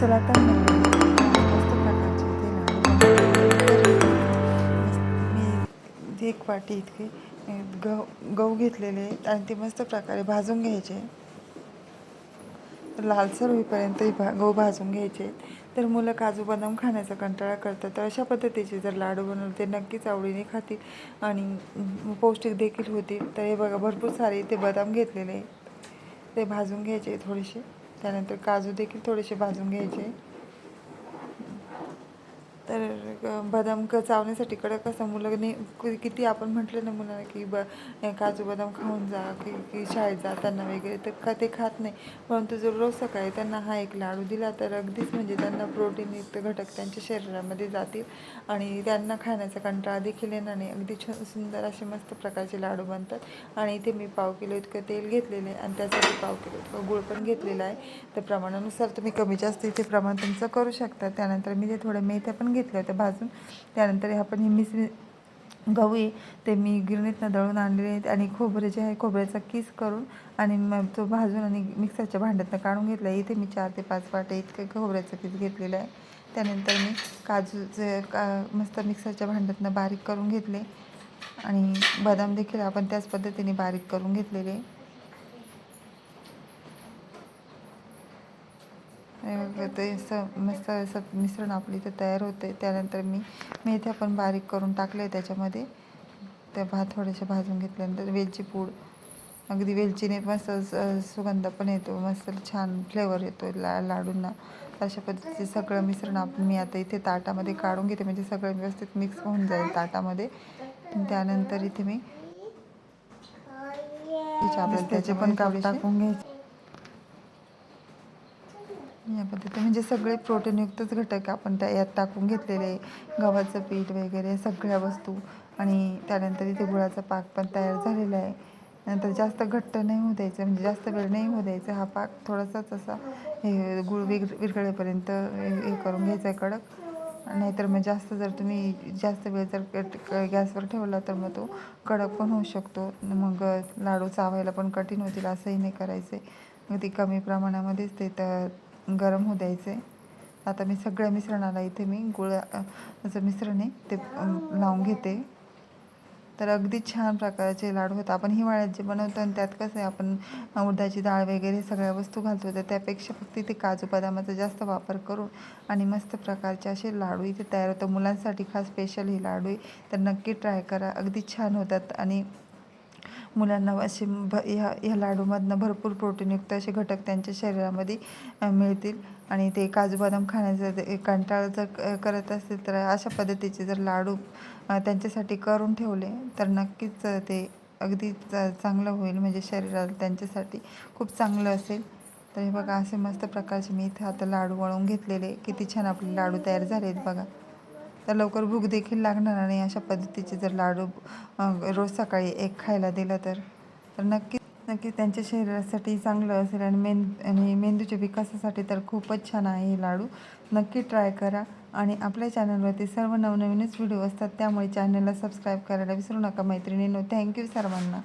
चला तर मस्त मी एक वाटी इतके गहू गहू घेतलेले आहेत आणि ते मस्त प्रकारे भाजून घ्यायचे. लालसर होईपर्यंत भा गहू भाजून घ्यायचे. तर मुलं काजू बदाम खाण्याचा कंटाळा करतात. तर अशा पद्धतीचे जर लाडू बनवले ते नक्कीच आवडीने खातील आणि पौष्टिक देखील होतील. तर हे बघा भरपूर सारे इथे बदाम घेतलेले. आहेत ते भाजून घ्यायचे थोडेसे. त्यानंतर काजू देखील थोडेसे भाजून घ्यायचे. तर बदाम क चावण्यासाठी कडक असं मुलंनी किती आपण म्हटलं ना मुलांना की ब काजू बदाम खाऊन जा की की शाळेत जाताना वगैरे तर का ते खात नाही. परंतु जर रोज सकाळी त्यांना हा एक लाडू दिला तर अगदीच म्हणजे त्यांना प्रोटीनयुक्त घटक त्यांच्या शरीरामध्ये जातील आणि त्यांना खाण्याचा कंटाळा देखील येणार नाही. अगदी छ सुंदर असे मस्त प्रकारचे लाडू बनतात. आणि इथे मी पाव किलो इतकं तेल घेतलेले आहे आणि त्यासाठी पाव किलो इतकं गुळ पण घेतलेला आहे. तर प्रमाणानुसार तुम्ही कमी जास्त इथे प्रमाण तुमचं करू शकता. त्यानंतर मी ते थोडं मेथ्या पण घेतल्या होत्या भाजून. त्यानंतर हे आपण हे गहू आहे ते मी गिरणीतनं दळून आणलेले आहेत आणि खोबरे जे आहे खोबऱ्याचा किस करून आणि मग तो भाजून आणि मिक्सरच्या भांड्यातनं काढून घेतला. आहे इथे मी चार ते पाच वाटे इतकं खोबऱ्याचं किस घेतलेलं आहे. त्यानंतर मी काजूचे का मस्त मिक्सरच्या भांड्यातनं बारीक करून घेतले आणि बदाम देखील आपण त्याच पद्धतीने बारीक करून घेतलेले हे बघा, ते असं मस्त असं मिश्रण आपलं इथे तयार होते. त्यानंतर मी मेथ्या पण बारीक करून टाकले त्याच्यामध्ये. त्या भात थोडेसे भाजून घेतल्यानंतर वेलची पूड. अगदी वेलचीने मस्त स- सुगंध पण येतो. मस्त छान फ्लेवर येतो ला लाडूंना. अशा पद्धतीचे सगळं मिश्रण आपण मी आता इथे ताटामध्ये काढून घेते. म्हणजे सगळं व्यवस्थित मिक्स होऊन जाईल ताटामध्ये. त्यानंतर इथे मी आपल्याला त्याचे पण काप टाकून घ्यायचे. पद्धती. म्हणजे सगळे प्रोटीनयुक्तच घटक आपण त्या यात टाकून घेतलेले गव्हाचं पीठ वगैरे सगळ्या वस्तू. आणि त्यानंतर इथे गुळाचा पाक पण तयार झालेला आहे. नंतर जास्त घट्ट नाही होऊ द्यायचं. म्हणजे जास्त वेळ नाही होऊ द्यायचा. हा पाक थोडासाच असा हे गुळ विर विरघळेपर्यंत हे हे करून घ्यायचा आहे कडक. नाहीतर मग जास्त जर तुम्ही जास्त वेळ जर गॅसवर ठेवला तर मग तो कडक पण होऊ शकतो. मग लाडू चावायला पण कठीण होतील असंही नाही करायचं आहे मग ती कमी प्रमाणामध्येच ते तर गरम होऊ द्यायचे आता मी सगळ्या मिश्रणाला इथे मी गुळाचं मिश्रण आहे ते लावून घेते. तर अगदी छान प्रकारचे लाडू होतात. आपण हिवाळ्यात जे बनवतो आणि त्यात कसं आहे आपण उडदाची डाळ वगैरे सगळ्या वस्तू घालतो तर त्यापेक्षा फक्त इथे काजू बदामाचा जास्त वापर करून आणि मस्त प्रकारचे असे लाडू इथे तयार होतात. मुलांसाठी खास स्पेशल हे लाडू आहे. तर नक्की ट्राय करा. अगदी छान होतात आणि मुलांना असे भ ह्या ह्या लाडूमधनं भरपूर प्रोटीनयुक्त असे घटक त्यांच्या शरीरामध्ये मिळतील. आणि ते काजू बदाम खाण्याचा कंटाळा जर करत असतील तर अशा पद्धतीचे जर लाडू त्यांच्यासाठी करून ठेवले तर नक्कीच ते अगदी च- चांगलं होईल. म्हणजे शरीराला त्यांच्यासाठी खूप चांगलं असेल. तर हे बघा असे मस्त प्रकारचे मी इथे आता लाडू वळून घेतलेले. किती छान आपले लाडू तयार झाले आहेत बघा. तर लवकर भूक देखील लागणार आणि अशा पद्धतीचे जर लाडू रोज सकाळी एक खायला दिलं तर तर नक्की नक्की त्यांच्या शरीरासाठी चांगलं असेल आणि मेन आणि मेंदूच्या विकासासाठी तर खूपच छान आहे हे लाडू. नक्की ट्राय करा आणि आपल्या चॅनलवरती सर्व नवनवीनच व्हिडिओ असतात त्यामुळे चॅनलला सबस्क्राईब करायला विसरू नका मैत्रिणींनो. थँक्यू सर्वांना.